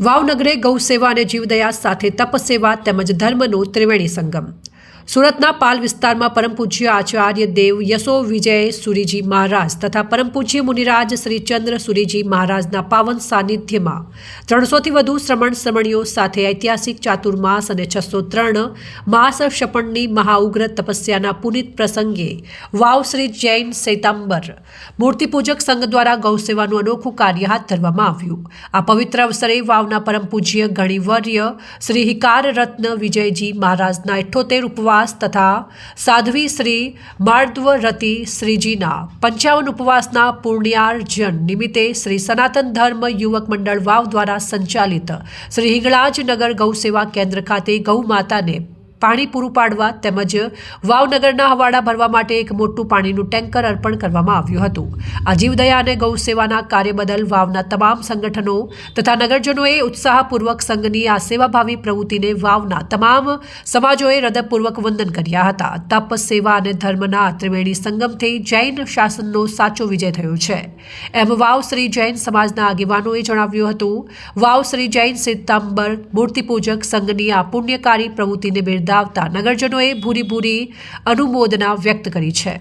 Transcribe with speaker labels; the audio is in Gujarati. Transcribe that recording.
Speaker 1: વાવનગરે ગૌ સેવા અને જીવદયા સાથે તપસેવા તેમજ ધર્મનો ત્રિવેણી સંગમ. સુરતના પાલ વિસ્તારમાં પરમ પૂજ્ય આચાર્ય દેવ યશો વિજય સુરીજી મહારાજ તથા પરમ પૂજ્ય મુનિરાજ શ્રી ચંદ્ર સુરીજી મહારાજના પાવન સાનિધ્યમાં ત્રણસોથી વધુ શ્રમણ શ્રમણીઓ સાથે ઐતિહાસિક ચાતુર્માસ અને છસો ત્રણ માસ શપણની મહાઉગ્ર તપસ્યાના પુનિત પ્રસંગે વાવ શ્રી જૈન સૈતાંબર મૂર્તિપૂજક સંઘ દ્વારા ગૌસેવાનું અનોખું કાર્ય હાથ ધરવામાં આવ્યું. આ પવિત્ર અવસરે વાવના પરમ પૂજ્ય ગણિવર્ય શ્રી હિકાર રત્ન વિજયજી મહારાજના અઠ્ઠોતેર ઉપવાસ તથા સાધ્વી શ્રી માર્દવરતી શ્રીજીના પંચાવન ઉપવાસના પૂર્ણ્યાર્જન નિમિત્તે શ્રી સનાતન ધર્મ યુવક મંડળ વાવ દ્વારા સંચાલિત શ્રી હિંગળાજનગર ગૌસેવા કેન્દ્ર ખાતે ગૌ માતાને પાણી પૂરું પાડવા તેમજ વાવનગરના હવાડા ભરવા માટે એક મોટું પાણીનું ટેન્કર અર્પણ કરવામાં આવ્યું હતું. આ જીવદયા અને ગૌ સેવાના કાર્ય બદલ વાવના તમામ સંગઠનો તથા નગરજનોએ ઉત્સાહપૂર્વક સંઘની આ સેવાભાવી પ્રવૃત્તિને વાવના તમામ સમાજોએ હૃદયપૂર્વક વંદન કર્યા હતા. તપ સેવા અને ધર્મના ત્રિવેણી સંગમથી જૈન શાસનનો સાચો વિજય થયો છે. એમ વાવ શ્રી જૈન સમાજના આગેવાનોએ જણાવ્યું હતું, વાવ શ્રી જૈન સિદ્ધાંબર મૂર્તિપૂજક સંઘની આ પુણ્યકારી પ્રવૃત્તિને બિરદાવતા નગરજનોએ ભૂરી ભૂરી અનુમોદના વ્યક્ત કરી છે.